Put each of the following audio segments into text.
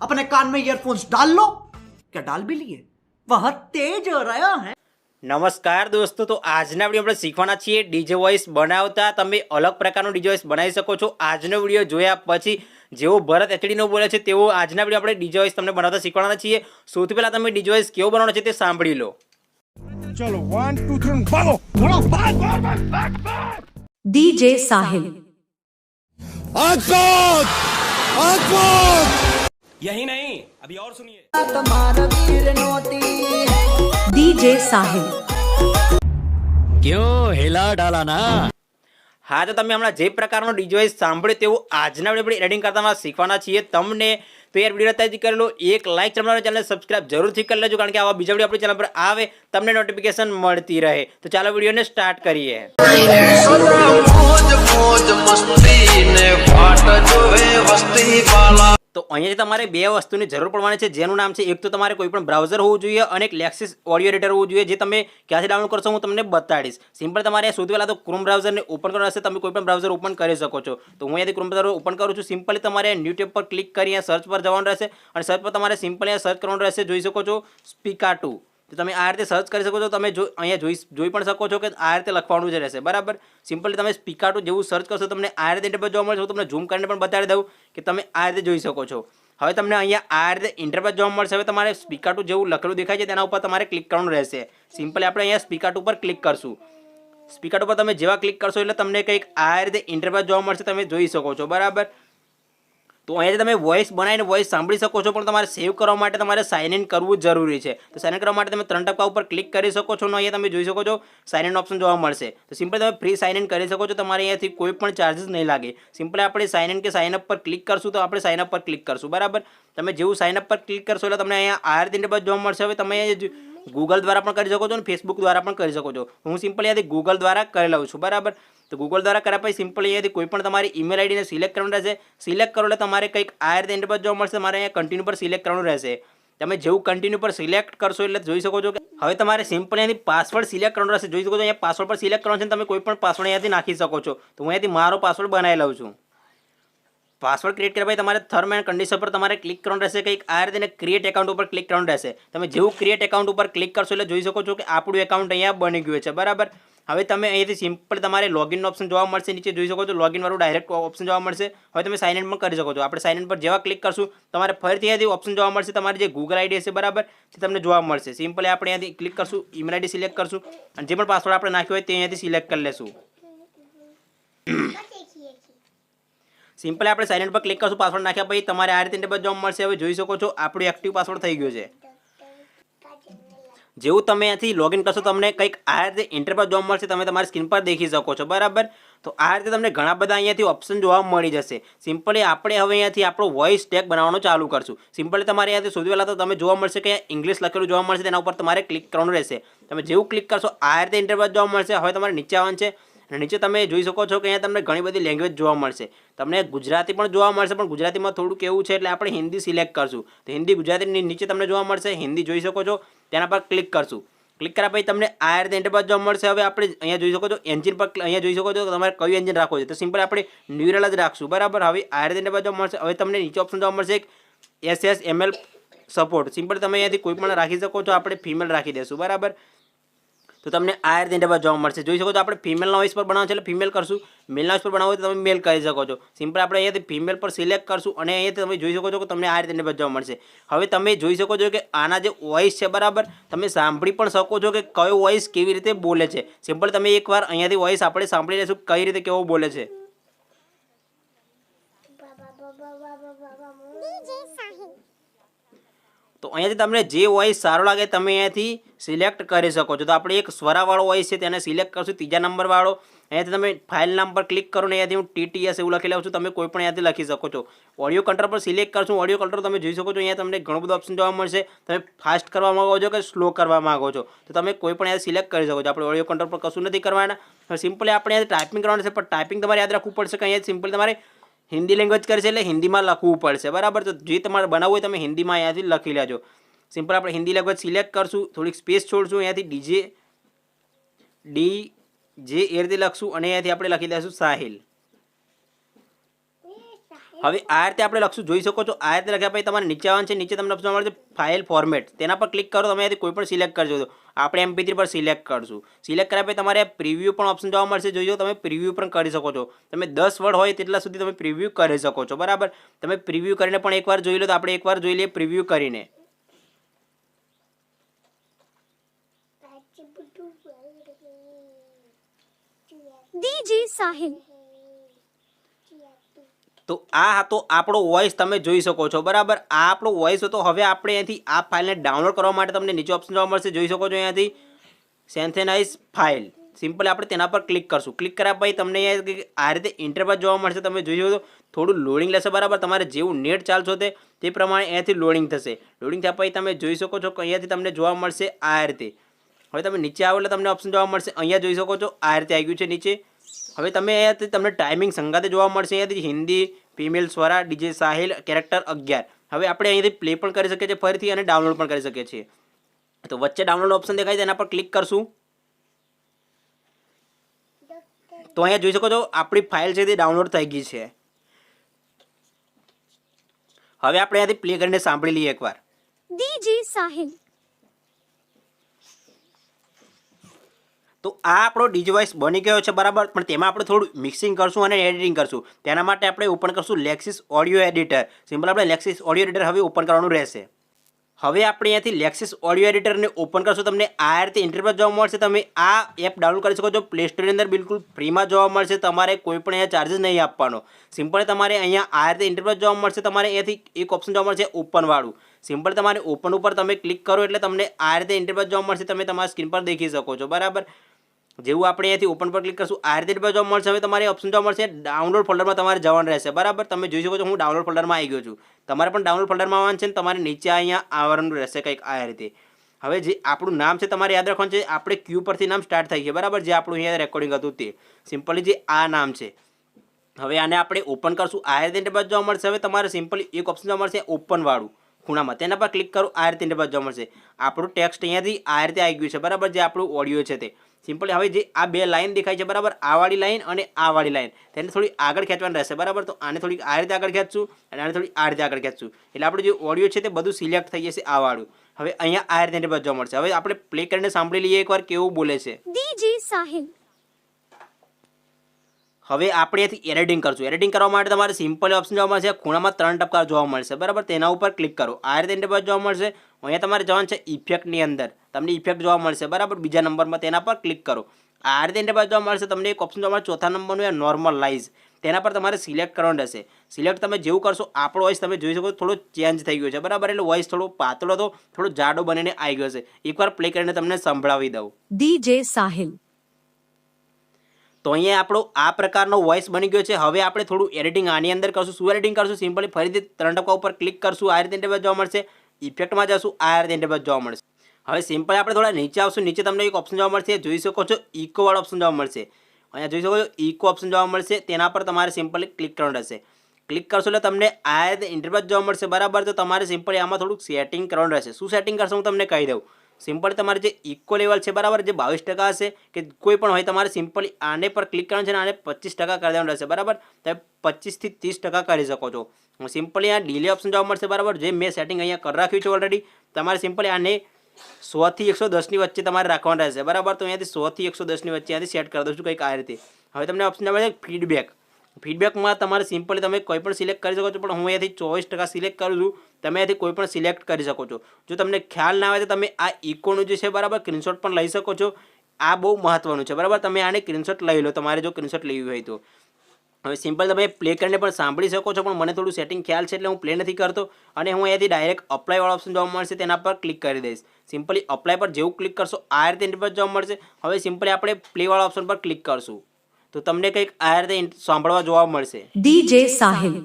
अपने कान में ईयरफोन्स डाल लो क्या डाल भी लिए वह तेज हो रहा है નમસ્કાર દોસ્તો તો આજના વિડીયો આપણે શીખવાના છીએ ડીજે વોઇસ બનાવતા તમે અલગ પ્રકારનો ડીજે વોઇસ બનાવી શકો છો આજનો વિડીયો જોયા પછી જેવો ભરત એચડીનો બોલે છે તેવો આજના વિડીયો આપણે ડીજે વોઇસ તમને બનાવતા શીખવાના છીએ સૌથી પહેલાં તમે ડીજે વોઇસ કેવો બનાવવાનો છે તે સાંભળી લો चलो वन टू थ्री भागो भागो भाग भाग भाग भाग भाग DJ Sahil. आग आग आग यही नहीं अभी और सुनिए DJ Sahil. क्यों हिला डाला ना હા તો તમે હમણાં જે પ્રકારનો ડીજે વોઇસ સાંભળ્યો તેવું આજના વિડીયો આપણે એડિટિંગ કરતા શીખવાના છીએ તમને તો યાર વિડીયો અત્યારથી કરી લો એક લાઇક ચેનલ ચેનલ સબસ્ક્રાઇબ જરૂરથી કરી લેજો કારણ કે આવા બીજા વિડીયો આપણી ચેનલ પર આવે તમને નોટિફિકેશન મળતી રહે તો ચાલો વિડીયોને સ્ટાર્ટ કરીએ અહીંયાથી તમારે બે વસ્તુની જરૂર પડવાની છે, જેનું નામ છે, એક તો તમારે કોઈ પણ બ્રાઉઝર હોવું જોઈએ અને એક લેક્સિસ ઓડિયો એડિટર હોવું જોઈએ, જે તમે ક્યાંથી ડાઉનલોડ કરશો હું તમને બતાડીશ. સિમ્પલ તમારે સૌથી પહેલાં તો ક્રોમ બ્રાઉઝરને ઓપન કરવાનું હશે, તમે કોઈ પણ બ્રાઉઝર ઓપન કરી શકો છો. તો હું અહીંયાથી ક્રોમ બ્રાઉઝર ઓપન કરું છું. સિમ્પલી તમારે યુટ્યુબ પર ક્લિક કરી અહીંયા સર્ચ પર જવાનું રહેશે અને સર્ચ પર તમારે સિમ્પલ અહીંયા સર્ચ કરવાનું રહેશે, જોઈ શકો છો સ્પીકા ટુ તો તમે આ રીતે સર્ચ કરી શકો છો. તમે જો, અહીંયા જોઈ જોઈ પણ શકો છો કે આ રીતે લખવાનું જ રહેશે. બરાબર? સિમ્પલી તમે સ્પીકાટો જેવું સર્ચ કરશો, તમને આ રીતે ઇન્ટરફેસ જોવા મળશે. તમને ઝૂમ કરીને પણ બતાવી દઉં કે તમે આ રીતે જોઈ શકો છો. હવે તમને અહીંયા આ રીતે ઇન્ટરફેસ જોવા મળશે. હવે તમારે સ્પીકાટુ જેવું લખેલું દેખાય છે, તેના ઉપર તમારે ક્લિક કરવાનું રહેશે. સિમ્પલી આપણે અહીંયા સ્પીકા ઉપર ક્લિક કરશું. સ્પીકર ઉપર તમે જેવા ક્લિક કરશો એટલે તમને કંઈક આ રીતે ઇન્ટરફેસ જોવા મળશે, તમે જોઈ શકો છો. બરાબર? તો અહીંયાથી તમે વોઇસ બનાવીને વોઇસ સાંભળી શકો છો, પણ તમારે સેવ કરવા માટે તમારે સાઇન ઇન કરવું જરૂરી છે. તો સાઇન ઇન કરવા માટે તમે ત્રણ ટકા ઉપર ક્લિક કરી શકો છો અને અહીંયા તમે જોઈ શકો છો સાઇન ઇન ઓપ્શન જોવા મળશે. તો સિમ્પલ તમે ફ્રી સાઇન ઇન કરી શકો છો, તમારે અહીંયાથી કોઈ પણ ચાર્જિસ નહીં લાગે. સિમ્પલ આપણે સાઇન ઇન કે સાઇન અપ પર ક્લિક કરશું તો આપણે સાઇન અપ પર ક્લિક કરશું, બરાબર? તમે જેવું સાઇન અપ પર ક્લિક કરશો એટલે તમને અહીંયા આર રીતે ઇન્ટરફેસ જોવા મળશે. હવે તમે ગૂગલ દ્વારા પણ કરી શકો છો અને ફેસબુક દ્વારા પણ કરી શકો છો. હું સિમ્પલ અહીંયાથી ગૂગલ દ્વારા કરી લઉં છું, બરાબર? તો ગૂગલ દ્વારા કર્યા પછી સિમ્પલ અહીંયાથી કોઈ પણ તમારી ઈમેલ આઈડીને સિલેક્ટ કરવાનું રહેશે. સિલેક્ટ કરો એટલે તમારે કંઈક આ રીતે પર જોવા મળશે, તમારે અહીંયા કન્ટિન્યુ પર સિલેક્ટ કરવાનું રહેશે. તમે જેવું કન્ટિન્યુ પર સિલેક્ટ કરશો એટલે જોઈ શકો છો કે હવે તમારે સિમ્પલ અહીંયાથી પાસવર્ડ સિલેક્ટ કરવાનો રહેશે. જોઈ શકો છો અહીંયા પાસવર્ડ પર સિલેક્ટ કરવાનો છે તમે કોઈ પણ પાસવર્ડ અહીંયાથી નાખી શકો છો. તો હું અહીંયાથી મારો પાસવર્ડ બનાવી લઉં છું. પાસવર્ડ ક્રિએટ કરવા તમારે થર્મ એન્ડ કન્ડિશન પર તમારે ક્લિક કરવાનું રહેશે, કંઈક આ રીતે ક્રિએટ એકાઉન્ટ ઉપર ક્લિક કરવાનું રહેશે. તમે જેવું ક્રિએટ એકાઉન્ટ ઉપર ક્લિક કરશો એટલે જોઈ શકો છો કે આપણું એકાઉન્ટ અહીંયા બની ગયું છે. બરાબર? હવે તમે અહીંયાથી સિમ્પલ તમારે લોગિનનો ઓપ્શન જોવા મળશે, નીચે જોઈ શકો છો લોગિનવાળું ડાયરેક્ટ ઓપ્શન જોવા મળશે. હવે તમે સાઇન ઇન પણ કરી શકો છો. આપણે સાઇન ઇન પર જેવા ક્લિક કરશું, તમારે ફરીથી અહીંયાથી ઓપ્શન જોવા મળશે. તમારે જે ગૂગલ આઈડી હશે બરાબર, તે તમને જોવા મળશે. સિમ્પલી આપણે અહીંયાથી ક્લિક કરશું ઈમેલ આઈડી સિલેક્ટ કરશું, અને જે પણ પાસવર્ડ આપણે નાખ્યો હોય તે અહીંયાથી સિલેક્ટ કરી લેશું. સિમ્પલી આપણે સાઇન ઇન પર ક્લિક કરશું પાસવર્ડ નાખ્યા પછી તમારે આ રીતે ઇન્ટરફેસ જોવા મળશે. હવે જોઈ શકો છો, આપણું એક્ટિવ પાસવર્ડ થઈ ગયો છે. જેવું તમે અહીંયાથી લોગિન કરશો, તમને કંઈક આ રીતે ઇન્ટરફેસ જોવા મળશે, તમે તમારી સ્ક્રીન પર દેખી શકો છો, બરાબર? તો આ રીતે તમને ઘણા બધા અહીંયાથી ઓપ્શન જોવા મળી જશે. સિમ્પલી આપણે હવે અહીંયાથી આપણો વોઇસ ટેગ બનાવવાનું ચાલુ કરશું. સિમ્પલી તમારે અહીંયાથી સુધી પહેલાં તો તમે જોવા મળશે કે ઇંગ્લિશ લખેલું જોવા મળશે, તેના ઉપર તમારે ક્લિક કરવાનું રહેશે. તમે જેવું ક્લિક કરશો, આ રીતે ઇન્ટરફેસ જોવા મળશે. હવે તમારે નીચે આવવાનું છે. અને નીચે તમે જોઈ શકો છો કે અહીંયા તમને ઘણી બધી લેંગ્વેજ જોવા મળશે. તમને ગુજરાતી પણ જોવા મળશે, પણ ગુજરાતીમાં થોડું કેવું છે એટલે આપણે હિન્દી સિલેક્ટ કરશું. તો હિન્દી ગુજરાતીની નીચે તમને જોવા મળશે, હિન્દી જોઈ શકો છો. તેના પર ક્લિક કરશું. ક્લિક કર્યા પછી તમને આ રીતે ઇન્ટરફેસ જોવા મળશે. હવે આપણે અહીંયા જોઈ શકો છો એન્જિન પર અહીંયા જોઈ શકો છો તમારે કયું એન્જિન રાખવું છે. તો સિમ્પલ આપણે ન્યુરલ જ રાખશું. બરાબર? હવે આ રીતે ઇન્ટરફેસ જોવા મળશે. હવે તમને નીચે ઓપ્શન જોવા મળશે S S ML support simple તમે અહીંયાથી કોઈ પણ રાખી શકો છો, આપણે ફિમેલ રાખી દઈશું. બરાબર? તો તમને આ રીતે ઇન્ટરફેસ જોવા મળશે. જોઈ શકો છો આપણે ફિમેલના વોઇસ પર બનાવવાનું છે એટલે ફિમેલ કરશું. મેલના વોઇસ પર બનાવો તો તમે મેલ કરી શકો છો. સિમ્પલ આપણે અહીંયાથી ફિમેલ પર સિલેક્ટ કરશું અને અહીંયાથી તમે જોઈ શકો છો કે તમને આ રીતે ઇન્ટરફેસ જોવા મળશે. હવે તમે જોઈ શકો છો કે આના જે વોઇસ છે બરાબર, તમે સાંભળી પણ શકો છો કે કયો વોઇસ કેવી રીતે બોલે છે. સિમ્પલ તમે એકવાર અહીંયાથી વોઇસ આપણે સાંભળી લઈશું કઈ રીતે કેવો બોલે છે. તો અહીંયાથી તમને જે વોઇસ સારો લાગે તમે અહીંયાથી સિલેક્ટ કરી શકો છો. તો આપણે એક સ્વરાવાળો વોઇસ છે, તેને સિલેક્ટ કરશું, ત્રીજા નંબરવાળો. અહીંયાથી તમે ફાઇલ નામ પર ક્લિક કરો ને અહીંયાથી હું ટીટીએસ એવું લખી લઉં છું, તમે કોઈ પણ અહીંયાથી લખી શકો છો. ઓડિયો કંટ્રોલ પર સિલેક્ટ કરશું ઓડિયો કંટ્રોલ તમે જોઈ શકો છો, અહીંયા તમને ઘણું બધું ઓપ્શન જોવા મળશે. તમે ફાસ્ટ કરવા માગો છો કે સ્લો કરવા માગો છો? તો તમે કોઈ પણ અહીંયા સિલેક્ટ કરી શકો છો. આપણે ઓડિયો કંટ્રોલ પર કશું નથી કરવાના. સિમ્પલી આપણે અહીંયા ટાઈપિંગ કરવાનું છે, પણ ટાઈપિંગ તમારે યાદ રાખવું પડશે કે અહીંયા સિમ્પલ તમારે હિન્દી લેંગ્વેજ કરશે એટલે હિન્દીમાં લખવું પડશે. બરાબર? તો જે તમારે બનાવવું હોય તમે હિન્દીમાં અહીંયાથી લખી લેજો. સિમ્પલ આપણે હિન્દી લેંગ્વેજ સિલેક્ટ કરશું, થોડીક સ્પેસ છોડશું, અહીંયાથી ડીજે ડી જે એ રીતે લખશું અને અહીંયાથી આપણે લખી દઈશું સાહિલ. હવે આ રીતે આપણે લખશું, જોઈ શકો છો, આ રીતે લખ્યા પછી તમારે નીચે આવવાનું છે, નીચે તમને ઓપ્શન મળશે ફાઇલ ફોર્મેટ તેના પર ક્લિક કરો, તમે કોઈ પણ સિલેક્ટ કરજો. આપણે એમપી પર સિલેક્ટ કરશું. સિલેક્ટ કર્યા પછી તમારે પ્રિવ્યૂ પણ ઓપ્શન જોવા મળશે. જોઈ તમે પ્રિવ્યૂ પણ કરી શકો છો. તમે દસ વર્ડ હોય તેટલા સુધી તમે પ્રિવ્યૂ કરી શકો છો, બરાબર? તમે પ્રિવ્યૂ કરીને પણ એકવાર જોઈ લો તો આપણે એકવાર જોઈ લઈએ પ્રિવ્યૂ કરીને. DJ Sahil. તો આ હતો આપણો વોઇસ તમે જોઈ શકો છો. બરાબર? આ આપણો વોઇસ હતો. હવે આપણે અહીંથી આ ફાઇલને ડાઉનલોડ કરવા માટે તમને નીચે ઓપ્શન જોવા મળશે. જોઈ શકો છો અહીંયાથી. સેન્થેનાઇઝ ફાઇલ સિમ્પલ આપણે તેના પર ક્લિક કરશું. ક્લિક કર્યા પછી તમને આ રીતે ઇન્ટરફેસ જોવા મળશે. તમે જોઈ શકો થોડું લોડિંગ લેશે. બરાબર? તમારે જેવું નેટ ચાલશો તે તે પ્રમાણે અહીંયાથી લોડિંગ થશે. લોડિંગ થયા પછી તમે જોઈ શકો છો કે અહીંયાથી તમને જોવા મળશે આ રીતે. હવે તમે નીચે આવો એટલે તમને ઓપ્શન જોવા મળશે. અહીંયા જોઈ શકો છો. આ રીતે આવી ગયું છે નીચે. હવે તમે તમને ટાઈમિંગ સંગાતે જોવા મળશે. અહીંયાથી Hindi female Swara DJ Sahil character અગિયાર. હવે આપણે અહીંયાથી પ્લે પણ કરી શકીએ છીએ ફરીથી અને ડાઉનલોડ પણ કરી શકીએ છીએ. તો વચ્ચે ડાઉનલોડ ઓપ્શન દેખાય છે એના પર ક્લિક કરશું. તો અહીંયા જોઈ શકો છો આપણી ફાઇલ છે તે ડાઉનલોડ થઈ ગઈ છે. હવે આપણે અહીંયાથી પ્લે કરીને સાંભળી લઈએ એકવાર. DJ Sahil. તો આ આપણો ડિજવાઇસ બની ગયો છે બરાબર? પણ તેમાં આપણે થોડું મિક્સિંગ કરશું અને એડિટિંગ કરશું. તેના માટે આપણે ઓપન કરશું લેક્સિસ ઓડિયો એડિટર સિમ્પલ આપણે લેક્સિસ ઓડિયો એડિટર હવે ઓપન કરવાનું રહેશે. હવે આપણે અહીંયાથી લેક્સિસ ઓડિયો એડિટરને ઓપન કરશું. તમને આ રીતે ઇન્ટરવ્યુ જોવા મળશે. તમે આ એપ ડાઉનલોડ કરી શકો છો. પ્લે સ્ટોરની અંદર બિલકુલ ફ્રીમાં જોવા મળશે. તમારે કોઈ પણ અહીંયા ચાર્જિસ નહીં આપવાનો. સિમ્પલ તમારે અહીંયા આ રીતે ઇન્ટરવ્યુ જોવા મળશે. તમારે અહીંયાથી એક ઓપ્શન જોવા મળશે ઓપનવાળું સિમ્પલ તમારે ઓપન ઉપર તમે ક્લિક કરો એટલે તમને આ રીતે ઇન્ટરવ્યુ જોવા મળશે. તમે તમારા સ્ક્રીન પર દેખી શકો છો. બરાબર? જેવું આપણે અહીંયાથી ઓપન પર ક્લિક કરશું, આ રીતે જોવા મળશે. હવે તમારે ઓપ્શન જોવા મળશે ડાઉનલોડ ફોલ્ડરમાં તમારે જવાનું રહેશે. બરાબર? તમે જોઈ શકો છો, હું ડાઉનલોડ ફોલ્ડરમાં આવી ગયો છું. તમારે પણ ડાઉનલોડ ફોલ્ડરમાં આવવાનું છે તમારે નીચે અહીંયા આવવાનું રહેશે કંઈક આ રીતે. હવે જે આપણું નામ છે તમારે યાદ રાખવાનું છે, આપણે ક્યુ પરથી નામ સ્ટાર્ટ થઈ છે. બરાબર? જે આપણું અહીંયા રેકોર્ડિંગ હતું તે. સિમ્પલી જે આ નામ છે. હવે આને આપણે ઓપન કરશું. આ રીતે જોવા મળશે. હવે તમારે સિમ્પલી એક ઓપ્શન જોવા મળશે ઓપન વાળું. ખૂણામાં. તેના પર ક્લિક કરો, આ રીતે ઇન્ટરફેસ જોવા મળશે. આપણું ટેક્સ્ટ અહીંયાથી આ રીતે આવી ગયું છે. બરાબર જે આપણું ઓડિયો છે તે. સિમ્પલી હવે જે આ બે લાઈન દેખાય છે, બરાબર? આવાળી લાઇન અને આવાળી લાઇન તેને થોડી આગળ ખેંચવાની રહેશે, બરાબર? તો આને થોડીક આ રીતે આગળ ખેંચશું અને આને થોડી આ રીતે આગળ ખેંચશું. એટલે આપણું જે ઓડિયો છે તે બધું સિલેક્ટ થઈ જશે આવાળું હવે અહીંયા આ રીતે ઇન્ટરફેસ જોવા મળશે. હવે આપણે પ્લે કરીને સાંભળી લઈએ એકવાર કેવું બોલે છે. Sahil. હવે આપણે એથી એડિટિંગ કરશું. એડિટિંગ કરવા માટે તમારે સિમ્પલ ઓપ્શન જોવા મળશે. ખૂણામાં ત્રણ ટપકા જોવા મળશે. બરાબર? તેના ઉપર ક્લિક કરો. આ રીતે ઇન્ટરફેસ જોવા મળશે. અહીંયા તમારે જવાનું છે ઇફેક્ટની અંદર. તમને ઇફેક્ટ જોવા મળશે. બરાબર? બીજા નંબરમાં તેના પર ક્લિક કરો. આ રીતે ઇન્ટરફેસ જોવા મળશે. તમને એક ઓપ્શન જોવા મળશે. ચોથા નંબરનું એ નોર્મલાઇઝ તેના પર તમારે સિલેક્ટ કરવાનું રહેશે. સિલેક્ટ તમે જેવું કરશો, આપણો વોઇસ તમે જોઈ શકો થોડો ચેન્જ થઈ ગયો છે. બરાબર? એટલે વોઇસ થોડો પાતળો હતો, થોડો જાડો બનીને આવી ગયો છે. એકવાર પ્લે કરીને તમને સંભળાવી દઉં. DJ Sahil. તો અહીંયા આપણો આ પ્રકારનો વોઇસ બની ગયો છે. હવે આપણે થોડું એડિટિંગ આની અંદર કરશું. શું એડિટિંગ કરશું? સિમ્પલી ફરીથી ત્રણ ટકા ઉપર ક્લિક કરશું. આ રીતે ઇન્ટરવ્યુ જોવા મળશે. ઇફેક્ટમાં જશું. આ રીતે ઇન્ટરવ્યુ જોવા મળશે. હવે સિમ્પલ આપણે થોડા નીચે આવશું. નીચે તમને એક ઓપ્શન જોવા મળશે. જોઈ શકો છો ઇકો વાળો ઓપ્શન જોવા મળશે. અહીંયા જોઈ શકો છો ઇકો ઓપ્શન જોવા મળશે. તેના પર તમારે સિમ્પલી ક્લિક કરવાનું રહેશે. ક્લિક કરશો એટલે તમને આ રીતે ઇન્ટરવ્યુ જોવા મળશે. બરાબર? તો તમારે સિમ્પલી આમાં થોડુંક સેટિંગ કરવાનું રહેશે. શું સેટિંગ કરશો? હું તમને કહી દઉં. સિમ્પલ તમારે જે ઇકો લેવલ છે બરાબર, જે બાવીસ ટકા હશે, કે કોઈ પણ હોય, તમારે સિમ્પલી આને પર ક્લિક કરવાનું છે અને આને પચીસ ટકા કરી દેવાનું રહેશે, બરાબર? તમે પચીસથી ત્રીસ ટકા કરી શકો છો. સિમ્પલી આ ડીલે ઓપ્શન જોવા મળશે, બરાબર? જે મેં સેટિંગ અહીંયા કરી રાખ્યું છે ઓલરેડી તમારે સિમ્પલી આને સોથી એકસો દસની વચ્ચે તમારે રાખવાનું રહેશે, બરાબર? તો અહીંયાથી સોથી એકસો દસની વચ્ચે અહીંયાથી સેટ કરી દઉં છું કંઈક આ રીતે. હવે તમને ઓપ્શન મળે ફીડબેક ફીડબેકમાં તમારે સિમ્પલી તમે કોઈ પણ સિલેક્ટ કરી શકો છો, પણ હું અહીંયાથી ચોવીસ ટકા સિલેક્ટ કરું છું, તમે અહીંયાથી કોઈ પણ સિલેક્ટ કરી શકો છો. જો તમને ખ્યાલ ના આવે તો તમે આ ઇકોનું જે છે બરાબર સ્ક્રીનશોટ પણ લઈ શકો છો. આ બહુ મહત્વનું છે, બરાબર? તમે આને સ્ક્રીનશોટ લઈ લો, તમારે જો સ્ક્રીનશોટ લેવી હોય તો. હવે સિમ્પલ તમે પ્લે કરીને પણ સાંભળી શકો છો, પણ મને થોડું સેટિંગ ખ્યાલ છે એટલે હું પ્લે નથી કરતો અને હું અહીંયાથી ડાયરેક્ટ અપ્લાયવાળો ઓપ્શન જોવા મળશે, તેના પર ક્લિક કરી દઈશ. સિમ્પલી અપ્લાય પર જેવું ક્લિક કરશો, આ રીતે પર જોવા મળશે. હવે સિમ્પલી આપણે પ્લેવાળા ઓપ્શન પર ક્લિક કરશું. તો તમને કંઈક આ રીતે સાંભળવા જોવા મળશે. ડીજે સાહિલ.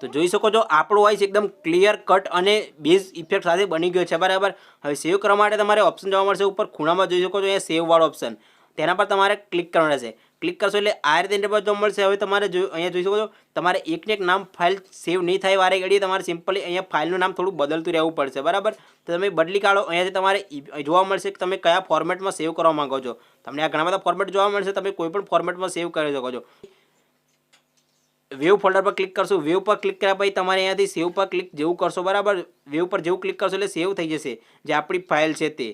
તો જોઈ શકો છો આપણો વોઇસ એકદમ ક્લિયર કટ અને બેઝ ઇફેક્ટ સાથે બની ગયો છે. બરાબર? હવે સેવ કરવા માટે તમારે ઓપ્શન જોવા મળશે ઉપર ખૂણામાં જોઈ શકો છો અહીંયા સેવ વાળો ઓપ્શન તેના પર તમારે ક્લિક કરવાનું રહેશે. ક્લિક કરશો એટલે આ રીતે ઇન્ટરફેસ મળશે, હવે તમારે જો અહીંયા જોઈ શકો છો, તમારે એકને એક નામ ફાઇલ સેવ નહીં થાય વારે ઘડીએ, તમારે સિમ્પલી અહીંયા ફાઇલનું નામ થોડું બદલતું રહેવું પડશે, બરાબર? તો તમે બદલી કાઢો, અહીંયાથી તમારે જોવા મળશે કે તમે કયા ફોર્મેટમાં સેવ કરવા માંગો છો. તમને આ ઘણા બધા ફોર્મેટ જોવા મળશે, તમે કોઈ પણ ફોર્મેટમાં સેવ કરી શકો છો. વેવ ફોલ્ડર પર ક્લિક કરશો વેવ પર ક્લિક કર્યા પછી તમારે અહીંયાથી સેવ પર ક્લિક જેવું કરશો, બરાબર? વેવ પર જેવું ક્લિક કરશો એટલે સેવ થઈ જશે, જે આપણી ફાઇલ છે તે.